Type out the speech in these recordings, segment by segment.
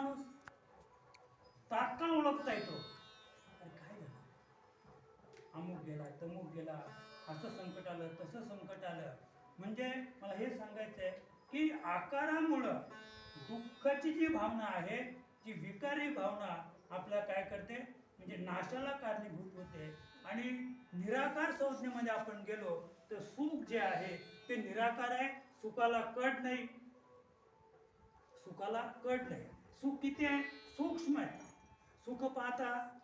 माणूस तात्काळ ओळखता येतो. अरे काय झालं? अमुक गेला तमुक गेला असं संकट आलं तसं संकट आलं. म्हणजे मला हे सांगायचं आहे की आकारामुळं दुःखाची जी भावना आहे जी विकारी भावना आपल्या काय करते? म्हणजे नाशाला कारणीभूत होते. आणि निराकार संज्ञेमध्ये आपण गेलो तर सुख जे आहे ते निराकार आहे सुखाला कट नाही. सुखाला कट नाही. सुख किती आहे? सूक्ष्म आहे. सुख पाहता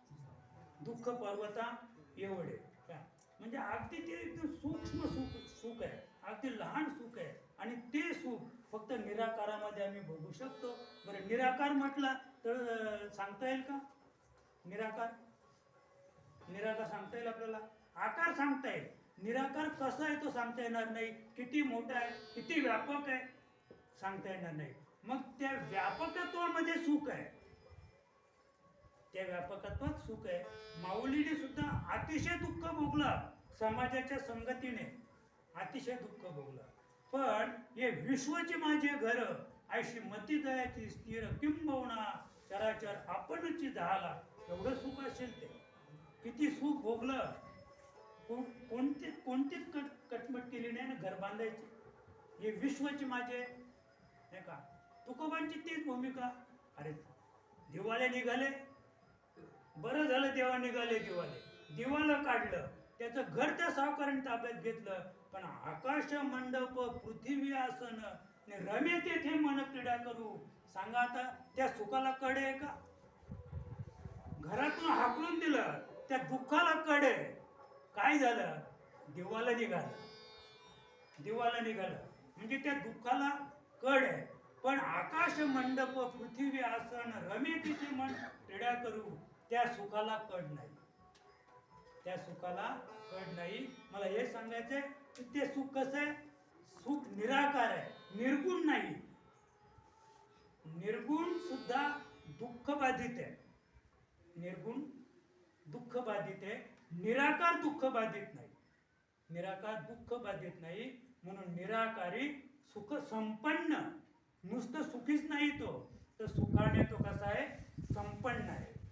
दुःख पर्वता एवढे. काय? म्हणजे अगदी ते एकदम सूक्ष्म सुख सुख आहे. अगदी लहान सुख आहे. आणि ते सुख फक्त निराकारामध्ये आम्ही बघू शकतो. बरं निराकार म्हटला तर सांगता येईल का? निराकार? निराकार सांगता येईल आपल्याला? आकार सांगता येईल. निराकार कसा आहे तो सांगता येणार नाही. किती मोठा आहे किती व्यापक आहे सांगता येणार नाही. मग त्या व्यापकत्वामध्ये सुख आहे. त्या व्यापकत्वात सुख आहे. माऊलीने सुद्धा अतिशय दुःख भोगलं. समाजाच्या संगतीने अतिशय दुःख भोगलं. पण हे विश्वचे माझे घर ऐशी मती दयाची स्थिर किंबवणा चराचर आपणची झाला एवढं सुख असेल ते. किती सुख भोगलं. को- कोणती कोणतीच कट कटमट केली नाही ना घर बांधायची? हे विश्वचे माझे नाही का? तुकोबांची तीच भूमिका. अरे दिवाळे निघाले. बरं झालं देवा निघाले दिवाले दिवाला काढलं. त्याचं घर त्या सावकाराने ताब्यात घेतलं. पण आकाश मंडप पृथ्वी आसन रमे तेथे मन क्रीडा करू. सांगा आता त्या सुखाला कड आहे का? घरातून हाकलून दिलं त्या दुःखाला कड आहे. काय झालं? दिवाला निघालं. दिवाला निघालं. म्हणजे त्या दुःखाला कड आहे. पण आकाश मंडप पृथ्वी आसन रमे तिथे मन क्रीडा करू. त्या सुखाला कड नाही. त्या सुखाला कड नाही. मला हे सांगायचंय की ते सुख कसं आहे? सुख निराकार आहे. निर्गुण नाही. निर्गुण सुद्धा दुःख बाधित आहे. निर्गुण दुःख बाधित आहे. निराकार दुःख बाधित नाही. निराकार दुःख बाधित नाही. म्हणून निराकारी सुख संपन्न. नुसतं सुखीच नाही तो. तर सुखाने तो कसा आहे? संपन्न आहे.